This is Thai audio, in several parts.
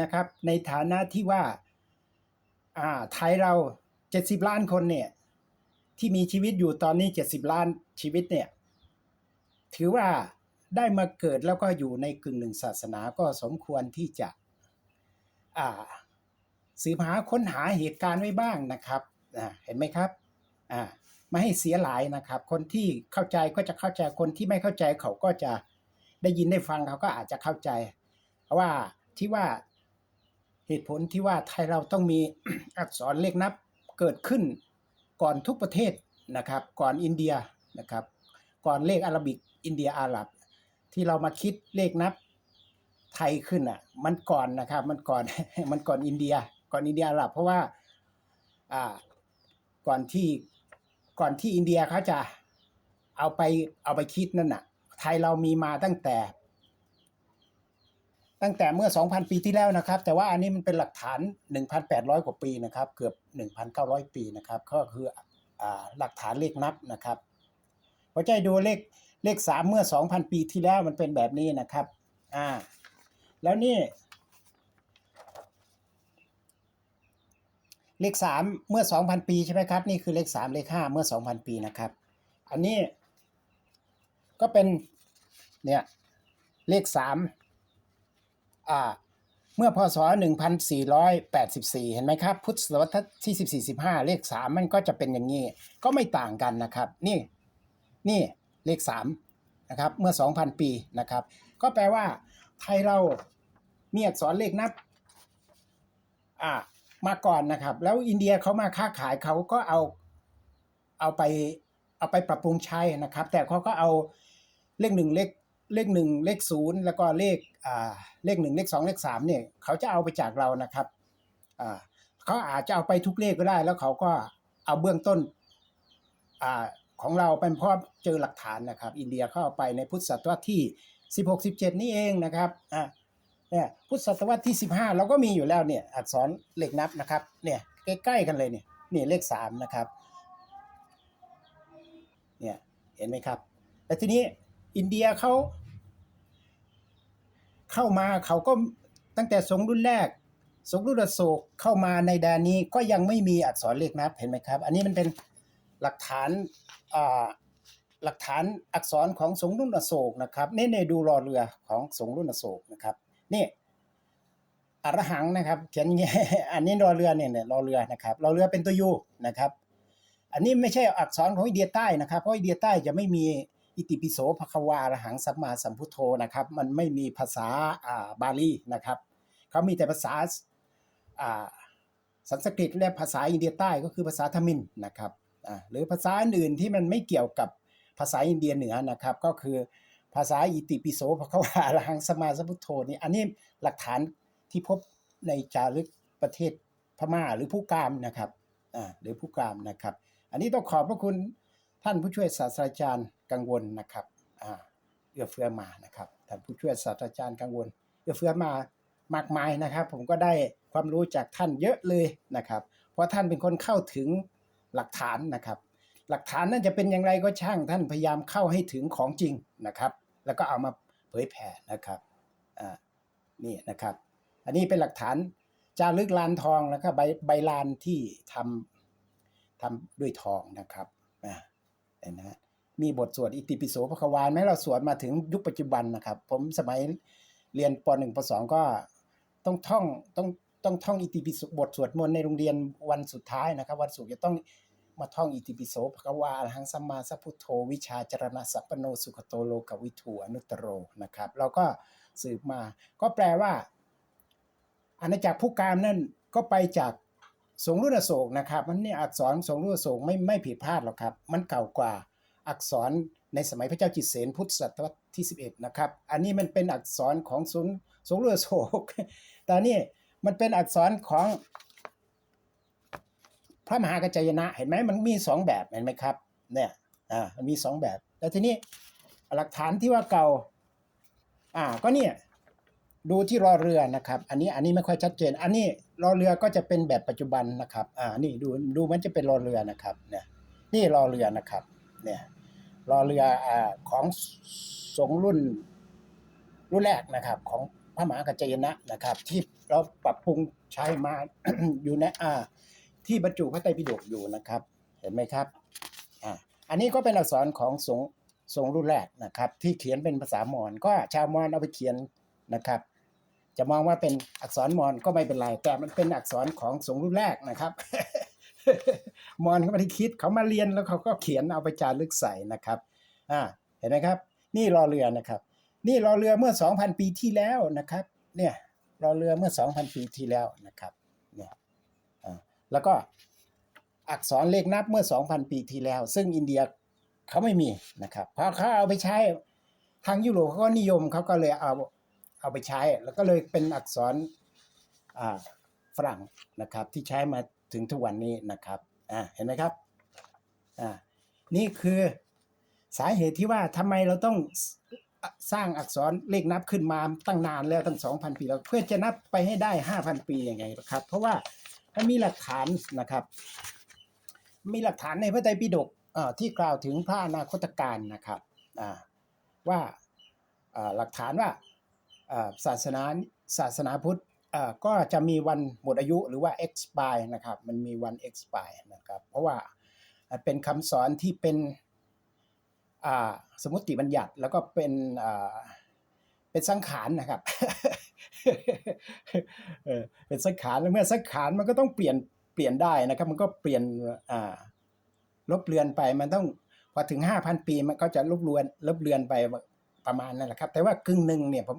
นะครับ ในฐานะที่ว่าอ่าไทยเราเจ็ดสิบล้านคนเนี่ยที่มีชีวิตอยู่ตอนนี้เจ็ดสิบล้านชีวิตเนี่ยถือว่าได้มาเกิดแล้วก็อยู่ในกึ่งหนึ่งศาสนาก็สมควรที่จะอ่าสืบหาค้นหาเหตุการณ์ไว้บ้างนะครับเห็นไหมครับอ่าไม่ให้เสียหลายนะครับ คนที่เข้าใจก็จะเข้าใจคนที่ไม่เข้าใจเขาก็จะได้ยินได้ฟังเขาก็อาจจะเข้าใจ เพราะว่าที่ว่า เหตุผลที่ว่าไทยเราต้องมีอักษรเลขนับเกิดขึ้นก่อนทุกประเทศนะครับ ก่อนอินเดียนะครับ ก่อนเลขอาราบิกอินเดียอาหรับ ที่เรามาคิดเลขนับไทยขึ้นอะ มันก่อนนะครับ มันก่อนมันก่อนอินเดีย ก่อนอินเดียอาหรับ เพราะว่าอ่าก่อนที่ก่อนที่อินเดียเขาจะเอาไปเอาไปคิดนั่นน่ะ ไทยเรามีมาตั้งแต่ ตั้งแต่เมื่อ 2,000 ปีที่แล้วนะครับ แต่ว่าอันนี้มันเป็นหลักฐาน 1,800 กว่าปีนะครับ เกือบ 1,900 ปีนะครับ ก็คืออหลักฐานเลขนับนะครับพอใจดูเลขเลข 3 เมื่อ 2,000 ปีที่แล้วมันเป็นแบบนี้นะครับอ่าแล้วนี่ เลข 3 เมื่อ 2,000 ปีใช่ไหมครับ นี่คือเลข 3 เลข 5 เมื่อ 2,000 ปีนะครับ อันนี้ก็เป็นเนี่ยเลข 3 อ่าเมื่อพศ 1484 เห็นไหมครับ พุทธศตวรรษที่ 14 15 เลข 3 มันก็จะเป็นอย่างนี้ ก็ไม่ต่างกันนะครับ นี่ นี่เลข 3 นะครับ เมื่อ 2,000 ปีนะครับ ก็แปลว่า ไทยเรามีอักษรเลขนับ อ่า มาก่อนนะครับ แล้วอินเดียเขามาค้าขายเขาก็เอา เอาไป เอาไปปรับปรุงใช้นะครับ แต่เขาก็เอาเลขหนึ่งเลข เลขหนึ่งเลขศูนย์แล้วก็เลขอ่าเลขหนึ่งเลขสองเลขสามเนี่ยเขาจะเอาไปจากเรานะครับอ่าเขาอาจจะเอาไปทุกเลขก็ได้ แล้วเขาก็เอาเบื้องต้นอ่าของเราเป็นเพราะเจอหลักฐานนะครับ อินเดียเข้าเอาไปในพุทธศตวรรษที่ 16 17 นี่เองนะครับอ่าเนี่ยพุทธศตวรรษที่ 15 เราก็มีอยู่แล้วเนี่ยอักษรเลขนับนะครับเนี่ยใกล้ๆกันเลยเนี่ยนี่เลขสามนะครับเนี่ยเห็นไหมครับแต่ทีนี้อินเดียเขา เข้ามาเขาก็ตั้งแต่สงรุ่นแรก สงรุ่นอโศกเข้ามาในแดนนี้ก็ยังไม่มีอักษรเลขนับเห็นไหมครับ อันนี้มันเป็นหลักฐานอ่าหลักฐานอักษรของสงรุ่นอโศกนะครับนี่ในดูรอเรือของสงรุ่นอโศกนะครับนี่อรหังนะครับเขียนอย่างเงี้ยอันนี้รอเรือเนี่ยรอเรือนะครับรอเรือเป็นตัวยูนะครับ อันนี้ไม่ใช่อักษรของอิเดียใต้นะครับ เพราะอิเดียใต้จะไม่มี อิติปิโสภควาอรหังสัมมาสัมพุทโธนะครับ มันไม่มีภาษาบาลีนะครับเขามีแต่ภาษาสันสกฤตและภาษาอินเดียใต้ก็คือภาษาทมิฬนะครับหรือภาษาอื่นที่มันไม่เกี่ยวกับภาษาอินเดียเหนือนะครับ ก็คือภาษาอิติปิโสภควาอรหังสัมมาสัมพุทโธนี่อันนี้หลักฐานที่พบในจารึกประเทศพม่าหรือผู้กามนะครับหรือผู้กามนะครับ อันนี้ต้องขอบพระคุณ ท่านผู้ช่วยศาสตราจารย์กังวลนะครับเอื้อเฟื้อมานะครับท่านผู้ช่วยศาสตราจารย์กังวลเอื้อเฟื้อมามากมายนะครับ ผมก็ได้ความรู้จากท่านเยอะเลยนะครับ เพราะท่านเป็นคนเข้าถึงหลักฐานนะครับ หลักฐานนั่นจะเป็นอย่างไรก็ช่างท่านพยายามเข้าให้ถึงของจริงนะครับ แล้วก็เอามาเผยแผ่นะครับนี่นะครับ อันนี้เป็นหลักฐานจารึกลานทองแล้วก็ใบใบลานที่ทำทำด้วยทองนะครับอ่า นะฮะมีบทสวดอิติปิโสพระควานไหมเราสวดมาถึงยุคปัจจุบันนะครับ ผมสมัยเรียนป .1 ป .2 ก็ต้องท่องต้องต้องท่องอิติปิโสบทสวดมนต์ในโรงเรียนวันสุดท้ายนะครับ วันศุกร์จะต้องมาท่องอิติปิโสพระควาอรหังสัมมาสัพพุทโธ วิชาจรณะสัพปโนสุขโตโลกวิถูอนุตตโรนะครับเราก็สืบมา ก็แปลว่า อาณาจักรผู้การนั่นก็ไปจาก สงรุ่นอโศกนะครับ มันนี่อักษรสงรุ่นอโศกไม่ไม่ผิดพลาดหรอกครับ มันเก่ากว่าอักษรในสมัยพระเจ้าจิตเสนพุทธศตวรรษที่ 11 นะครับ อันนี้มันเป็นอักษรของสงสงรุ่นอโศก แต่นี่มันเป็นอักษรของพระมหากัจจยนะเห็นไหมมันมีสองแบบเห็นไหมครับเนี่ยอ่ามันมีสองแบบ แล้วทีนี้หลักฐานที่ว่าเก่าอ่าก็เนี่ย ดูที่รอเรือนะครับ อันนี้อันนี้ไม่ค่อยชัดเจน อันนี้รอเรือก็จะเป็นแบบปัจจุบันนะครับ อ่า นี่ดูดูมันจะเป็นรอเรือนะครับ เนี่ย นี่รอเรือนะครับ เนี่ยรอเรืออ่าของสงรุ่นรุ่นแรกนะครับ ของพระมหากัจจยนะนะครับ ที่เราปรับปรุงใช้มาอยู่ในอ่า ที่บรรจุพระไตรปิฎกอยู่นะครับ เห็นไหมครับ อ่า อันนี้ก็เป็นอักษรของสงสงรุ่นแรกนะครับ ที่เขียนเป็นภาษามอญก็ชาวมอญเอาไปเขียน นะครับ จะมองว่าเป็นอักษรมอญก็ไม่เป็นไร แต่มันเป็นอักษรของสงรุ่นแรกนะครับ มอญเขาไม่ได้คิดเขามาเรียนแล้วเขาก็เขียนเอาไปจารึกใส่นะครับอ่าเห็นไหมครับ นี่รอเรือนะครับ นี่รอเรือเมื่อ 2,000 ปีที่แล้วนะครับ เนี่ยรอเรือเมื่อ 2,000 ปีที่แล้วนะครับเนี่ยอ่าแล้วก็อักษรเลขนับเมื่อ 2,000 ปีที่แล้ว ซึ่งอินเดียเขาไม่มีนะครับเพราะเขาเอาไปใช้ทางยุโรปเขาก็นิยมเขาก็เลยเอา เอาไปใช้ แล้วก็เลยเป็นอักษรฝรั่งนะครับ ที่ใช้มาถึงทุกวันนี้นะครับอ่าเห็นไหมครับอ่านี่คือสาเหตุที่ว่าทำไมเราต้องสร้างอักษรเลขนับขึ้นมาตั้งนานแล้วตั้ง 2,000 ปีแล้วเพื่อจะนับไปให้ได้ 5,000 ปียังไงนะครับ เพราะว่ามันมีหลักฐานนะครับ มีหลักฐานในพระไตรปิฎกที่กล่าวถึงพระอนาคตการนะครับว่าหลักฐานว่า ศาสนาศาสนาพุทธก็จะมีวันหมดอายุหรือว่า expire นะครับ มันมีวัน expire นะครับ เพราะว่าเป็นคำสอนที่เป็นสมมติบัญญัติแล้วก็เป็นเป็นสังขารนะครับ เป็นสังขารแล้วเมื่อสังขารมันก็ต้องเปลี่ยนเปลี่ยนได้นะครับ มันก็เปลี่ยนลบเลือนไปมันต้องพอถึง 5,000 ปีมันก็จะลบเลือนลบเลือนไปประมาณนั่นแหละครับ แต่ว่ากึ่งหนึ่งเนี่ยผม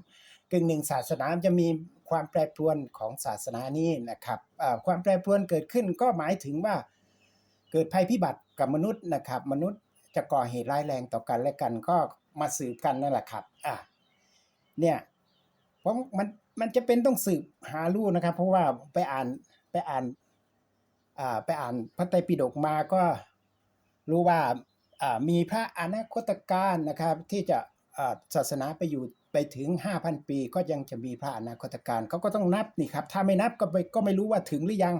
กึ่งหนึ่งศาสนาจะมีความแปรปรวนของศาสนานี้นะครับความแปรปรวนเกิดขึ้นก็หมายถึงว่าเกิดภัยพิบัติกับมนุษย์นะครับ มนุษย์จะก่อเหตุร้ายแรงต่อกันและกันก็มาสืบกันนั่นแหละครับอะเนี่ยผมมันมันจะเป็นต้องสืบหารู้นะครับ เพราะว่าไปอ่านไปอ่านอ่าไปอ่านพระไตรปิฎกมาก็รู้ว่าอ่ามีพระอนาคตการนะครับ ที่จะศาสนาไปอยู่ ไปถึง 5,000 ปีก็ยังจะมีพระอนาคตการเขาก็ต้องนับนี่ครับ ถ้าไม่นับก็ไปก็ไม่รู้ว่าถึงหรือยัง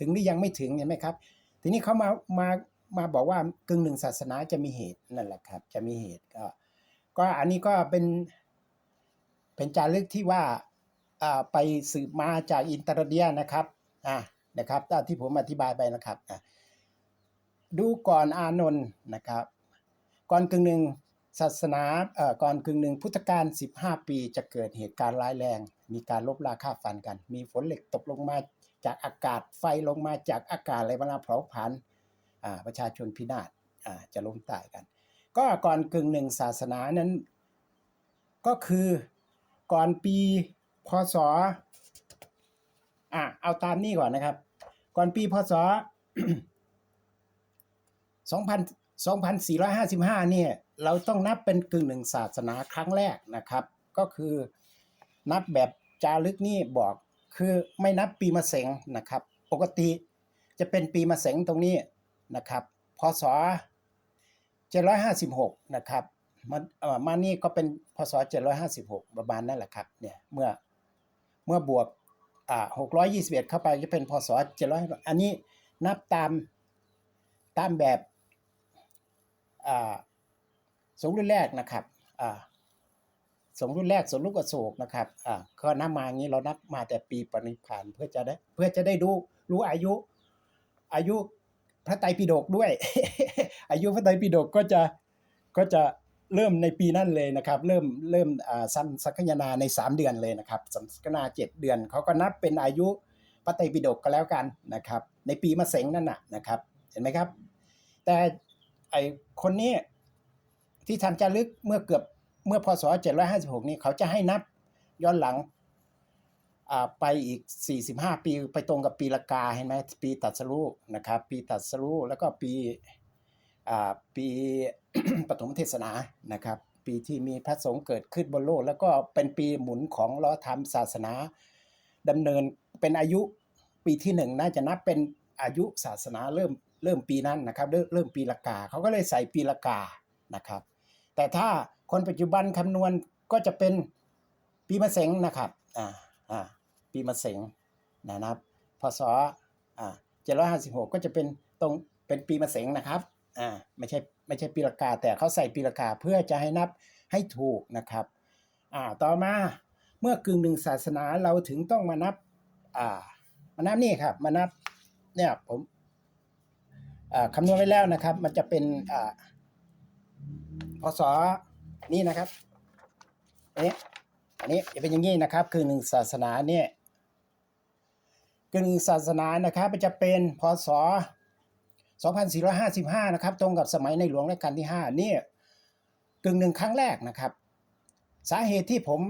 ถึงหรือยังไม่ถึงเห็นไหมครับ ทีนี้เขามามามาบอกว่ากึ่งหนึ่งศาสนาจะมีเหตุนั่นแหละครับ จะมีเหตุก็ก็อันนี้ก็เป็นเป็นจารึกที่ว่าอ่าไปสืบมาจากอินเตอร์เดียนะครับอ่านะครับตามที่ผมอธิบายไปนะครับดูก่อนอานนท์นะครับ ก่อนกึ่งหนึ่ง ศาสนาเอ่อก่อนกึ่งหนึ่งพุทธกาล15 ปีจะเกิดเหตุการณ์ร้ายแรง มีการลบราค่าฟันกัน มีฝนเหล็กตกลงมาจากอากาศไฟลงมาจากอากาศอะไรเวลาเผาผลาญอ่าประชาชนพินาศอ่าจะล้มตายกัน ก็ก่อนกึ่งหนึ่งศาสนานั้น ก็คือก่อนปีพศอะเอาตามนี้ก่อนนะครับ ก่อนปีพศ 2000 2455 เนี่ยเราต้องนับเป็นกึ่งหนึ่งศาสนาครั้งแรกนะครับ ก็คือนับแบบจารึกนี่บอกคือไม่นับปีมะเสงนะครับ ปกติจะเป็นปีมะเสงตรงนี้นะครับพศ756 นะครับมันอ่อมานี่ก็เป็นพศ756 ประมาณนั่นแหละครับเนี่ยเมื่อเมื่อบวกอ่า621 เข้าไปจะเป็นพศ700 อันนี้นับตามตามแบบ สงรุ่นแรกนะครับอ่าสงรุ่นแรกสงลูกอโศกนะครับก็นับมาอย่างนี้เรานับมาแต่ปีปณิพานเพื่อจะได้เพื่อจะได้รู้รู้อายุอายุพระไตรปิฎกด้วย อายุพระไตรปิฎกก็จะก็จะเริ่มในปีนั้นเลยนะครับ เริ่มเริ่มสั้นสักยนาใน 3 เดือนเลยนะครับสันสักยนาเจ็ดเดือนเขาก็นับเป็นอายุพระไตรปิฎกก็แล้วกันนะครับ ในปีมะเสงนั่นน่ะนะครับ เห็นไหมครับ แต่ ไอคนนี้ที่ทำจารึกเมื่อเกือบเมื่อพศ 756 นี้เขาจะให้นับย้อนหลังไปอีก 45 ปีไปตรงกับปีละกาเห็นไหมปีตัดสรุนะครับ ปีตัดสรุแล้วก็ปีปีปฐมเทศนานะครับ ปีที่มีพระสงฆ์เกิดขึ้นบนโลก แล้วก็เป็นปีหมุนของล้อธรรมศาสนาดำเนินเป็นอายุปีที่หนึ่งน่าจะนับเป็นอายุศาสนาเริ่ม เริ่มปีนั้นนะครับเริ่มปีละกาเขาก็เลยใส่ปีละกานะครับ แต่ถ้าคนปัจจุบันคำนวณก็จะเป็นปีมะเสงนะครับอ่าอ่าปีมะเสงนะครับพศอ่าเจ็ดร้อยห้าสิบหกก็จะเป็นตรงเป็นปีมะเสงนะครับอ่าไม่ใช่ไม่ใช่ปีละกา แต่เขาใส่ปีละกาเพื่อจะให้นับให้ถูกนะครับอ่าต่อมาเมื่อกึ่งหนึ่งศาสนาเราถึงต้องมานับอ่ามานับนี่ครับมานับเนี่ยผม คำนวณไว้แล้วนะครับ มันจะเป็นอพศนี่นะครับอันนี้อันนี้จะเป็นอย่างนี้นะครับ คือหนึ่งศาสนาเนี่ยคือหนึ่งศาสนานะครับ มันจะเป็นพศ 2455 นะครับ ตรงกับสมัยในหลวงรัชกาลที่ 5 เนี่ยกึ่งหนึ่งครั้งแรกนะครับ สาเหตุที่ผม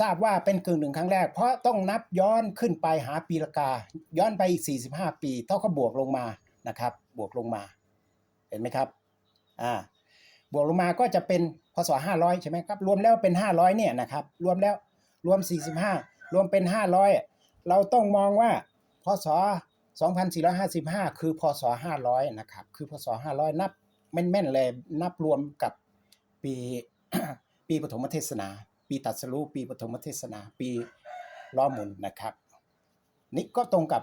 ทราบว่าเป็นกึ่งหนึ่งครั้งแรก เพราะต้องนับย้อนขึ้นไปหาปีละกา ย้อนไปอีก 45 ปี เท่าก็บวกลงมา นะครับ บวกลงมา เห็นไหมครับ อ่า บวกลงมาก็จะเป็นพศ500 ใช่ไหมครับ รวมแล้วเป็น 500 เนี่ยนะครับ รวมแล้วรวม 45 รวมเป็น 500 เราต้องมองว่าพศ 2455 คือพศ 500 นะครับ คือพศ 500 นับแม่นๆเลยนับรวมกับปีปีปฐมเทศนา ปีตัดสรู้ปีปฐมเทศนา ปีล้อมุนนะครับ นี่ก็ตรงกับ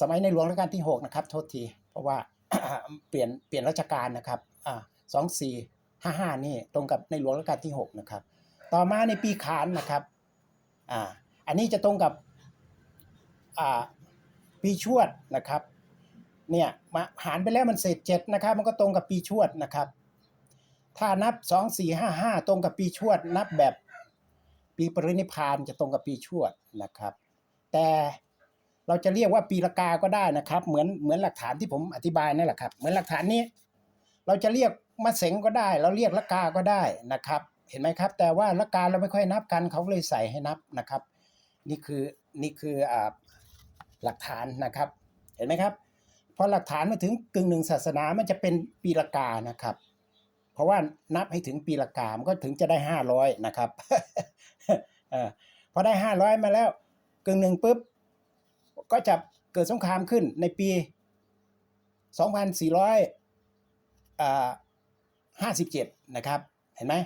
สมัยในหลวงรัชกาลที่6นะครับโทษที เพราะว่าเปลี่ยนเปลี่ยนราชการนะครับอ่าสองสี่ห้าห้านี่ตรงกับในหลวงรัชกาลที่6นะครับต่อมาในปีขานนะครับอ่าอันนี้จะตรงกับอ่าปีชวดนะครับเนี่ยมาหารไปแล้วมันเศษเจ็ดนะครับมันก็ตรงกับปีชวดนะครับ ถ้านับสองสี่ห้าห้าตรงกับปีชวด นับแบบปีปรินิพพานจะตรงกับปีชวดนะครับ แต่ เราจะเรียกว่าปีละกาก็ได้นะครับ เหมือนเหมือนหลักฐานที่ผมอธิบายนั่นแหละครับ เหมือนหลักฐานนี้ เราจะเรียกมาเสงก็ได้ เราเรียกละกาก็ได้นะครับ เห็นไหมครับ แต่ว่าละกาเราไม่ค่อยนับกันเขาเลยใส่ให้นับนะครับ นี่คือนี่คืออ่าหลักฐานนะครับ เห็นไหมครับพอหลักฐานมาถึงกึ่งหนึ่งศาสนามันจะเป็นปีละกานะครับ เพราะว่านับให้ถึงปีละกามันก็ถึงจะได้ห้าร้อยนะครับอพอได้ห้าร้อยมาแล้วกึ่งหนึ่งปุ๊บ ก็จะเกิดสงครามขึ้นในปีสองพันสี่ร้อยห้าสิบเจ็ดนะครับ เห็นไหม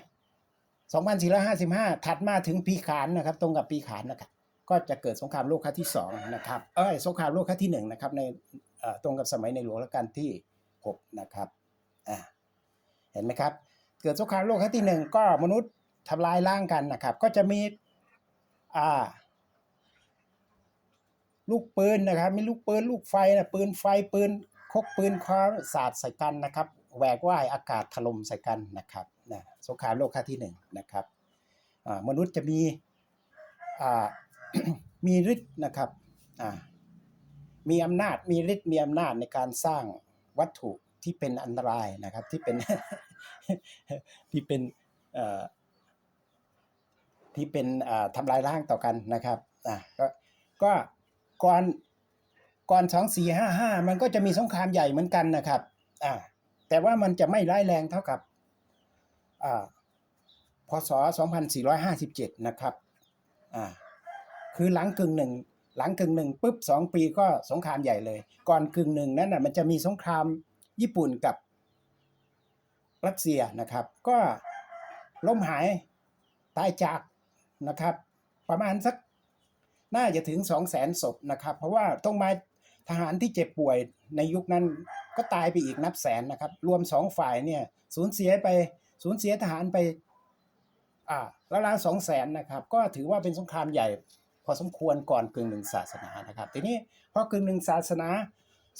สองพันสี่ร้อยห้าสิบห้าถัดมาถึงปีขานนะครับ ตรงกับปีขานนะครับ ก็จะเกิดสงครามโลกครั้งที่สองนะครับ เอ้ย สงครามโลกครั้งที่หนึ่งนะครับ ในตรงกับสมัยในหลวงรัชกาลที่หกนะครับ อ่า เห็นไหมครับ เกิดสงครามโลกครั้งที่หนึ่งก็มนุษย์ทำลายล้างกันนะครับ ก็จะมี อ่า ลูกปืนนะครับมีลูกปืนลูกไฟนะปืนไฟปืนคกปืนคว้าสาดใส่กันนะครับแหวกว่ายอากาศถล่มใส่กันนะครับนะสงครามโลกครั้งที่หนึ่งนะครับมนุษย์จะมีมีฤทธิ์นะครับมีอำนาจมีฤทธิ์มีอำนาจในการสร้างวัตถุที่เป็นอันตรายนะครับที่เป็นที่เป็นที่เป็นทำลายร่างต่อกันนะครับอ่าก็ ก่อนก่อนสองสี่ห้าห้ามันก็จะมีสงครามใหญ่เหมือนกันนะครับ อ่า แต่ว่ามันจะไม่ร้ายแรงเท่ากับ อ่าพศสองพันสี่ร้อยห้าสิบเจ็ดนะครับ อ่า คือหลังกึ่งหนึ่งหลังกึ่งหนึ่งปุ๊บสองปีก็สงครามใหญ่เลย ก่อนกึ่งหนึ่งนั้นน่ะมันจะมีสงครามญี่ปุ่นกับรัสเซียนะครับ ก็ล้มหายตายจากนะครับ ประมาณสัก น่าจะถึงสองแสนศพนะครับ เพราะว่าต้องมาทหารที่เจ็บป่วยในยุคนั้นก็ตายไปอีกนับแสนนะครับ รวมสองฝ่ายเนี่ยสูญเสียไปสูญเสียทหารไปอ่าล้วล้านสองแสนนะครับ ก็ถือว่าเป็นสงครามใหญ่พอสมควรก่อนกึ่งหนึ่งศาสนานะครับ ทีนี้พอกึ่งหนึ่งศาสนา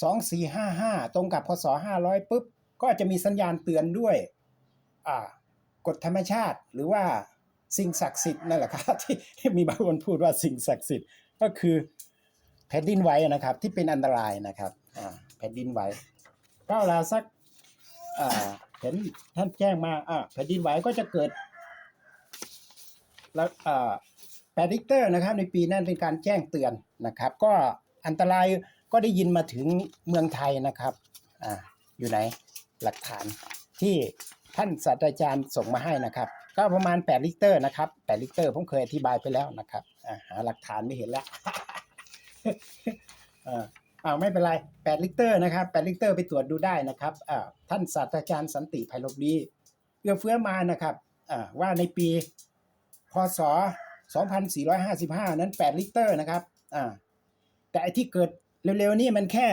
สองสี่ห้าห้าตรงกับพศห้าร้อยปุ๊บ ก็จะมีสัญญาณเตือนด้วยอ่ากฎธรรมชาติหรือว่า สิ่งศักดิ์สิทธิ์นั่นแหละครับที่มีบางคนพูดว่าสิ่งศักดิ์สิทธิ์ก็คือแผ่นดินไหวนะครับ ที่เป็นอันตรายนะครับแผ่นดินไหวก็เวลาสักเห็นท่านแจ้งมาอแผ่นดินไหวก็จะเกิดแล้วแปดิกเตอร์นะครับในปีนั้นเป็นการแจ้งเตือนนะครับ ก็อันตรายก็ได้ยินมาถึงเมืองไทยนะครับอ่าอยู่ไหนหลักฐานที่ท่านศาสตราจารย์ส่งมาให้นะครับ ก็ประมาณ 8 ลิตรนะครับ8ลิตรผมเคยอธิบายไปแล้วนะครับอ่าหาหลักฐานไม่เห็นแล้วอ่าอ้าวไม่เป็นไร 8 ลิตรนะครับ8ลิตรไปตรวจดูได้นะครับอ่าท่านศาสตราจารย์สันติไพลบดีเอื้อเฟื้อมานะครับอ่าว่าในปี พศ 2455 นั้น 8 ลิตรนะครับอ่าแต่ที่เกิดเร็วๆนี่มันแค่